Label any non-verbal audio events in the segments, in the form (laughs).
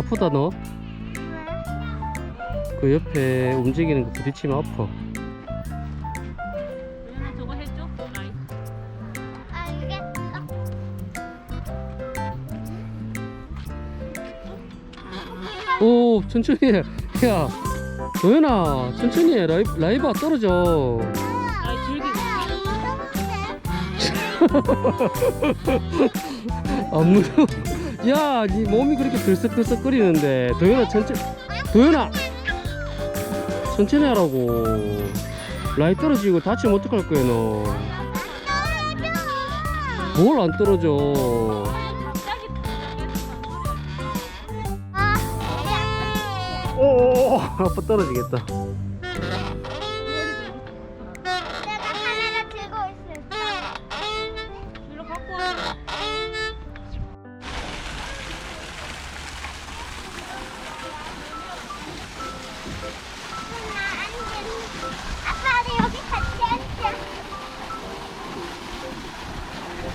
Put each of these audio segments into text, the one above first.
아프다 너. 그 옆에 움직이는 거 부딪히면 아파. 도현아 저거 해줘. 라이. 오 천천히 해. 야 도현아 천천히 해. 라이, 라이바 떨어져. 즐기고. (laughs) 안 무서워. 야, 네 몸이 그렇게 들썩들썩 거리는데 도현아 천천히. 도현아 천천히 하라고. 라이 떨어지고 다치면 어떡할 거야 너. 뭘 안 떨어져. 갑자기 오, 아빠 떨어지겠다.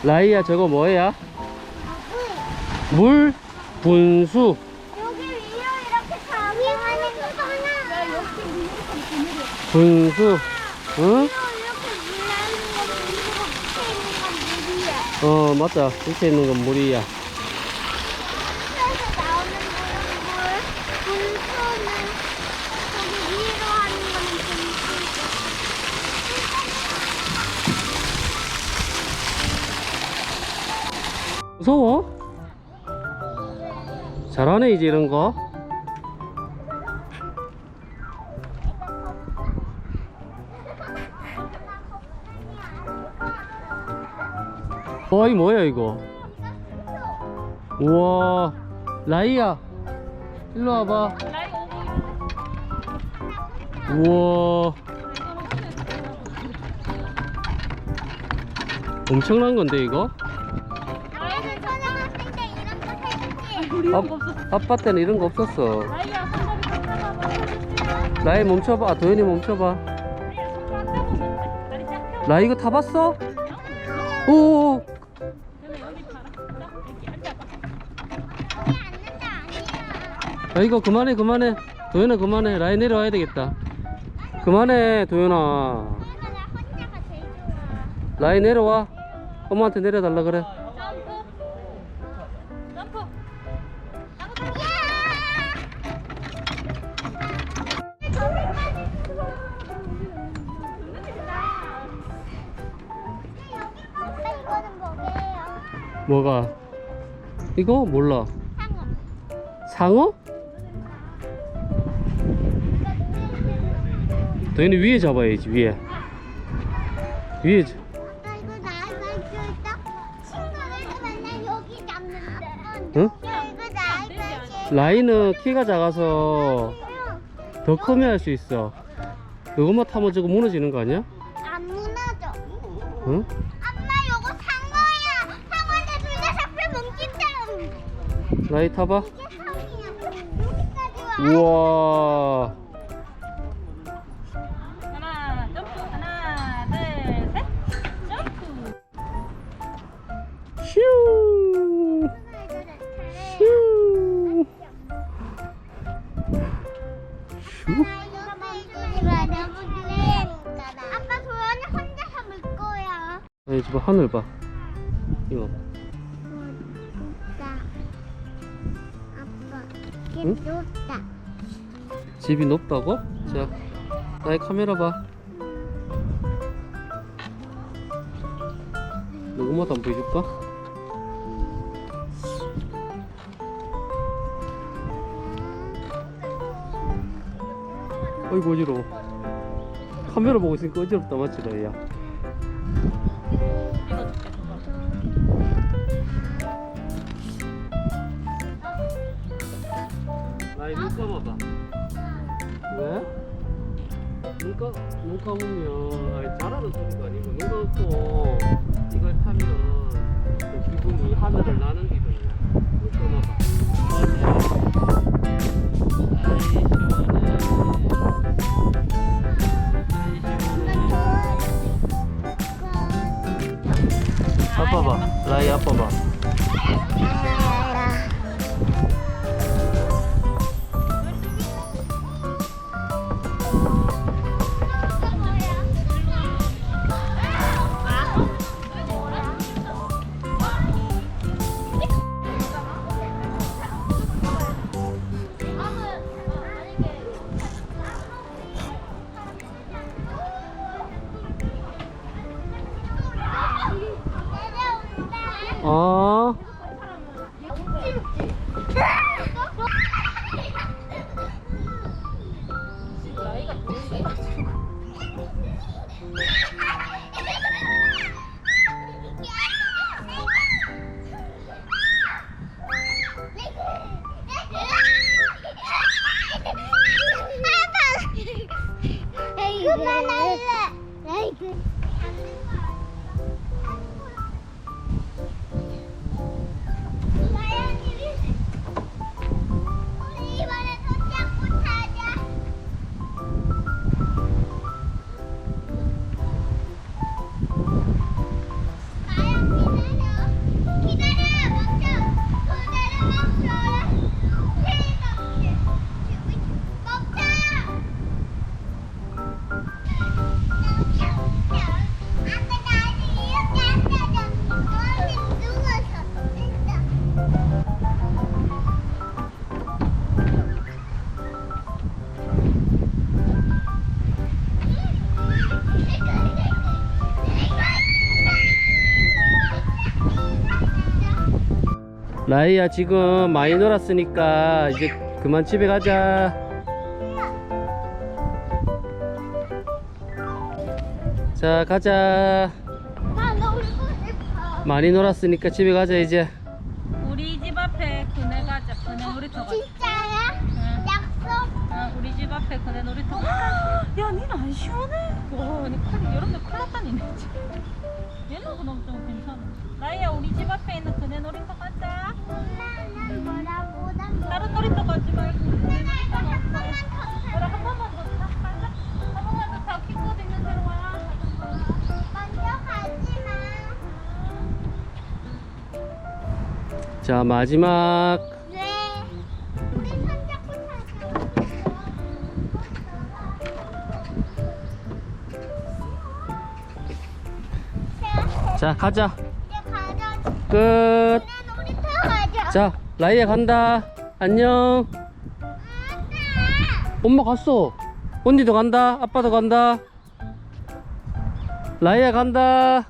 라이야 저거 뭐야? 물 분수. 여기 위로 이렇게 가면하는 거잖아. 여기 분수. 응? 이렇게 물나는 거 물고 밑에 있는 건 물이야. 어 맞다. 밑에 있는 건 물이야. 무서워? 잘하네 이제 이런 거. 와, 이 뭐야 이거? 우와, 라이야, 일로 와봐. 우와, 엄청난 건데 이거? 우리 아, 없었어. 아빠 때는 이런 거 없었어. 손잡이 손잡아봐. 라이 멈춰봐. 아, 도현이 멈춰봐. 다리 쫙 펴. 라이 이거 타봤어? 오, 도현아 여기 봐라. 자 여기 앉아봐. 여기 앉는다 아니야. 아 이거 그만해 그만해. 도현아 그만해. 라이 내려와야 되겠다. 그만해 도현아. 라이 내려와. 엄마한테 내려달라 그래. 뭐가? 이거 몰라. 상어. 도현이 위에 잡아야지 위에. 위에. 자- 아빠 이거 나만 줄까? 친구들도 맨날 여기 잡는데. 응? 이거 나만 라이는 키가 작아서 더 크면 할 수 있어. 이것만 타면 저거 무너지는 거 아니야? 안 무너져. 응? 엄마 요거 상어야. 상어한테 둘다 잡혀 먹긴다. 라이 타봐. 우와. 하나 점프. 하나 둘 셋. 점프. 슈. 슈. 슈. 아빠 도연이 혼자 잡을 거야. 아니 저거 하늘 봐. 이거. 응? 좋다. 집이 높다고? 자, 나의 카메라 봐. 누구마다 한번 보여줄까? 어이구 어지러워. 카메라 보고 있으니까 어지럽다 맞지 너야? 나이 눈 감아봐. 왜? 눈, 감, 눈 감으면 아니 잘하는 소리가 아니고 눈 감고 이걸 타면 그 기분이 하늘을 나는 기분이야. 눈 감아봐. 라이야 지금 많이 놀았으니까 이제 그만 집에 가자 자 가자. 많이 놀았으니까 집에 가자 이제 우리 집 앞에 그네 가자. 그네 놀이터 가자. 진짜야? 응. 약속? 어, 우리 집 앞에 그네 놀이터 가자. (gasps) 야, 니는 안 시원해? 와, 니 칼이 여름에 큰일 났다니, 네 얘는 그럼 좀 괜찮아. 나이야, 우리 집 앞에 있는 그네 놀이터 가자. 다른 놀이터 가지 말고 그네 놀이터 한 가자. 그래, 한 번만 더 타. 가자. 한 번만 더 타. 키코드 있는 데로 와. 먼저 가지 마. 자 마지막. 자 가자. 끝. 자 라이야 간다 안녕. 엄마 갔어 언니도 간다 아빠도 간다 라이야 간다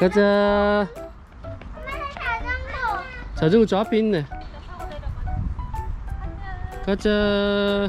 가자 자전거. 저 앞에 있네. 가자